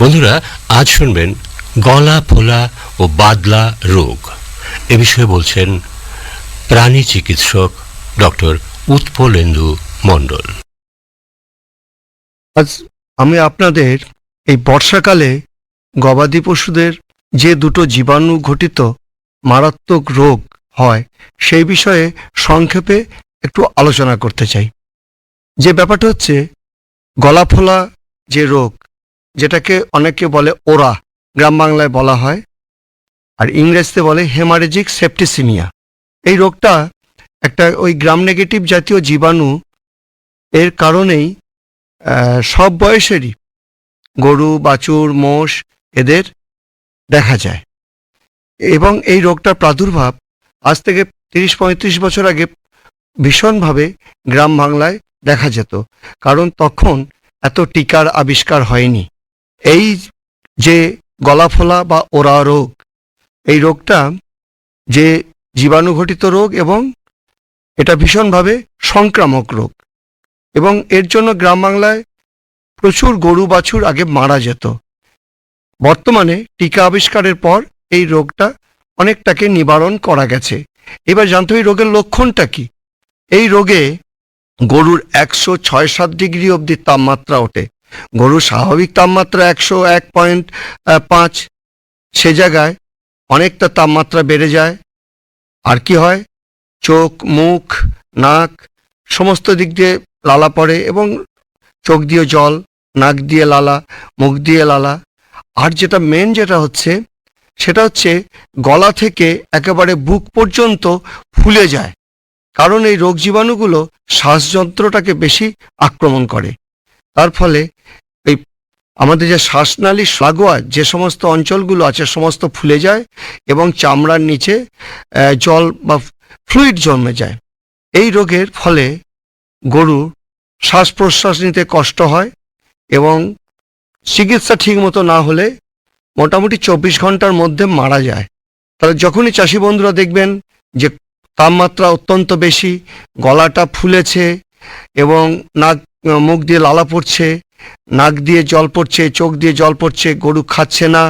বন্ধুরা, আজ শুনবেন গলা, ফোলা ও বাদলা রোগ। এ বিষয়ে বলছেন প্রাণী চিকিৎসক ডক্টর উৎপলেন্দু মণ্ডল। আজ আমি আপনাদের এই বর্ষাকালে গবাদি পশুদের যে দুটো জীবাণু ঘটিত মারাত্মক রোগ হয়, সেই বিষয়ে সংক্ষেপে একটু আলোচনা করতে চাই। যে ব্যাপারটা হচ্ছে গলা, ফোলা যে রোগ যেটাকে অনেকে বলে ওরা, গ্রাম বাংলায় বলা হয়। আর ইংরেজিতে বলে হেমারেজিক সেপ্টিসিমিয়া। এই রোগটা একটা ওই গ্রাম নেগেটিভ জাতীয় জীবাণু, এর কারণেই সব বয়সেরই গরু, বাছুর, মোষ এদের দেখা যায়। এবং এই রোগটার প্রাদুর্ভাব আজ থেকে তিরিশ, পঁয়ত্রিশ বছর আগে ভীষণভাবে গ্রাম বাংলায় দেখা যেত। কারণ তখন এত টিকার আবিষ্কার হয়নি। এই যে গলাফোলা বা ওরা রোগ, এই রোগটা যে জীবাণুঘটিত রোগ এবং এটা ভীষণভাবে সংক্রামক রোগ এবং এর জন্য গ্রাম বাংলায় প্রচুর গরু বাছুর আগে মারা যেত। বর্তমানে টিকা আবিষ্কারের পর এই রোগটা অনেকটাকে নিবারণ করা গেছে। এবার জানতে এই রোগের লক্ষণটা কি? এই রোগে গরুর একশো ছয় সাত ডিগ্রি অবধি তাপমাত্রা ওঠে। গরুর স্বাভাবিক তাপমাত্রা একশো এক পয়েন্ট পাঁচ। সে জায়গায় অনেকটা তাপমাত্রা বেড়ে যায়। আর কি হয়? চোখ, মুখ, নাক সমস্ত দিক দিয়ে লালা পড়ে এবং চোখ দিয়ে জল, নাক দিয়ে লালা, মুখ দিয়ে লালা। আর যেটা মেন যেটা হচ্ছে, সেটা হচ্ছে গলা থেকে একেবারে বুক পর্যন্ত ফুলে যায়। কারণ এই রোগ জীবাণুগুলো শ্বাসযন্ত্রটাকে বেশি আক্রমণ করে। তার ফলে এই আমাদের যে শ্বাসনালী লাগোয়া যে সমস্ত অঞ্চলগুলো আছে, সমস্ত ফুলে যায় এবং চামড়ার নিচে জল বা ফ্লুইড জন্মে যায়। এই রোগের ফলে গরু শ্বাস প্রশ্বাস নিতে কষ্ট হয় এবং চিকিৎসা ঠিক মতো না হলে মোটামুটি চব্বিশ ঘণ্টার মধ্যে মারা যায়। তাহলে যখনই চাষি বন্ধুরা দেখবেন যে তাপমাত্রা অত্যন্ত বেশি, গলাটা ফুলেছে এবং নাক মুখ দিয়ে লালা পড়ছে, নাক দিয়ে জল পড়ছে, চোখ দিয়ে জল পড়ছে, গরু খাচ্ছে না,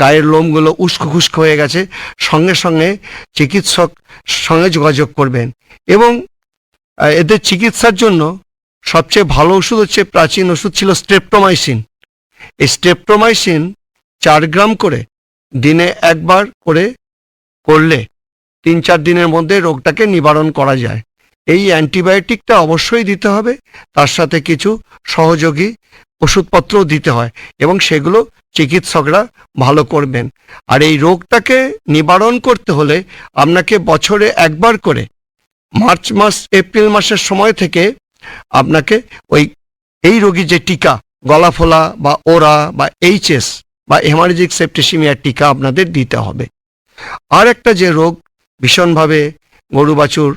গায়ের লোমগুলো উস্কো খুস্কো হয়ে গেছে। সঙ্গে সঙ্গে চিকিৎসক সঙ্গে যোগাযোগ করবেন। এবং এদের চিকিৎসার জন্য সবচেয়ে ভালো ওষুধ হচ্ছে প্রাচীন ওষুধ ছিল স্ট্রেপ্টোমাইসিন এই স্ট্রেপ্টোমাইসিন চার গ্রাম করে দিনে একবার করে করলে তিন চার দিনের মধ্যে রোগটাকে নিবারণ করা যায়। এই অ্যান্টিবায়োটিকটা অবশ্যই দিতে হবে। তার সাথে কিছু সহযোগী ওষুধপত্রও দিতে হয় এবং সেগুলো চিকিৎসকরা ভালো করবেন। আর এই রোগটাকে নিবারণ করতে হলে আপনাকে বছরে একবার করে মার্চ মাস, এপ্রিল মাসের সময় থেকে আপনাকে ওই এই রোগী যে টিকা গলা ফোলা বা ওরা বা এইচএস বা হেমারেজিক সেপ্টিসিমিয়ার টিকা আপনাদের দিতে হবে। আর একটা যে রোগ ভীষণভাবে গরু বাছুর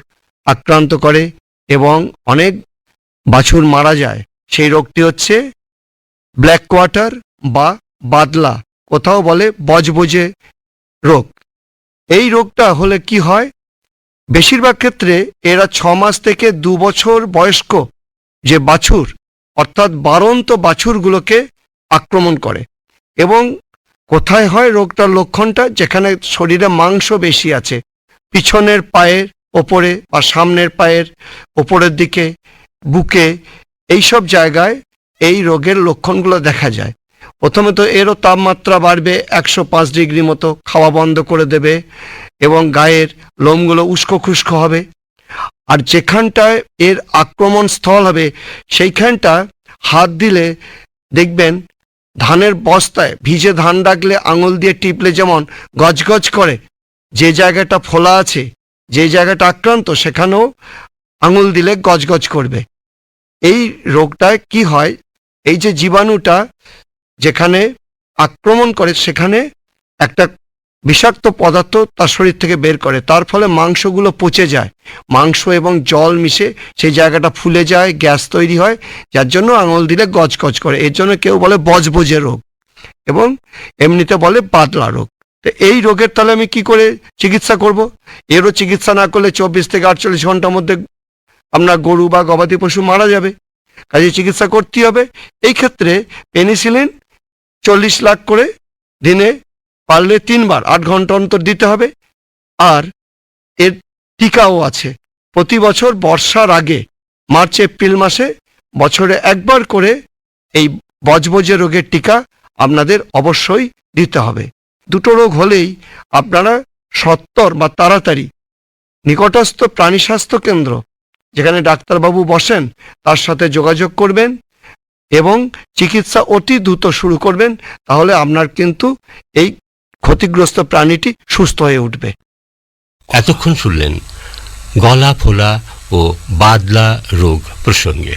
আক্রান্ত করে এবং অনেক বাছুর মারা যায়। সেই রোগটি হচ্ছে ব্ল্যাক কোয়ার্টার বা বাদলা, কোথাও বলে বজবজে রোগ। এই রোগটা হলে কি হয়? বেশিরভাগ ক্ষেত্রে এরা ছ মাস থেকে দু বছর বয়স্ক যে বাছুর, অর্থাৎ বারন্ত বাছুরগুলোকে আক্রমণ করে। এবং কোথায় হয় রোগটার লক্ষণটা? যেখানে শরীরে মাংস বেশি আছে, পিছনের পায়ের ওপরে বা সামনের পায়ের ওপরের দিকে, বুকে, এইসব জায়গায় এই রোগের লক্ষণগুলো দেখা যায়। প্রথমে তো এরও তাপমাত্রা বাড়বে একশো পাঁচ ডিগ্রি মতো, খাওয়া বন্ধ করে দেবে এবং গায়ের লোমগুলো উস্কো খুস্কো হবে। আর যেখানটায় এর আক্রমণ স্থল হবে, সেইখানটা হাত দিলে দেখবেন ধানের বস্তায় ভিজে ধান রাখলে আঙুল দিয়ে টিপলে যেমন গজগজ করে, যে জায়গাটা ফোলা আছে যে জায়গাটা আক্রান্ত, সেখানেও আঙুল দিলে গজগজ করবে। এই রোগটায় কি হয়? এই যে জীবাণুটা যেখানে আক্রমণ করে, সেখানে একটা বিষাক্ত পদার্থ তার শরীর থেকে বের করে। তার ফলে মাংসগুলো পচে যায়। মাংস এবং জল মিশে সেই জায়গাটা ফুলে যায়, গ্যাস তৈরি হয়, যার জন্য আঙুল দিলে গজগজ করে। এর জন্য কেউ বলে বজবজে রোগ এবং এমনিতে বলে পাতলা রোগ। এই রোগের তাহলে আমি কি করে চিকিৎসা করব? এরও চিকিৎসা না করলে চব্বিশ থেকে আটচল্লিশ ঘণ্টার মধ্যে আপনার গরু বা গবাদি পশু মারা যাবে। কাজে চিকিৎসা করতেই হবে। এই ক্ষেত্রে পেনিসিলিন চল্লিশ লাখ করে দিনে পারলে তিনবার, আট ঘণ্টা অন্তর দিতে হবে। আর এর টিকাও আছে। প্রতি বছর বর্ষার আগে, মার্চ, এপ্রিল মাসে বছরে একবার করে এই বজবজে রোগের টিকা আপনাদের অবশ্যই দিতে হবে। দুটো রোগ হলেই আপনারা সত্তর বা তাড়াতাড়ি নিকটস্থ প্রাণী স্বাস্থ্য কেন্দ্র, যেখানে ডাক্তারবাবু বসেন, তার সাথে যোগাযোগ করবেন এবং চিকিৎসা অতি দ্রুত শুরু করবেন, তাহলে আপনার কিন্তু এই ক্ষতিগ্রস্ত প্রাণীটি সুস্থ হয়ে উঠবে। এতক্ষণ শুনলেন গলা, ফোলা ও বাদলা রোগ প্রসঙ্গে।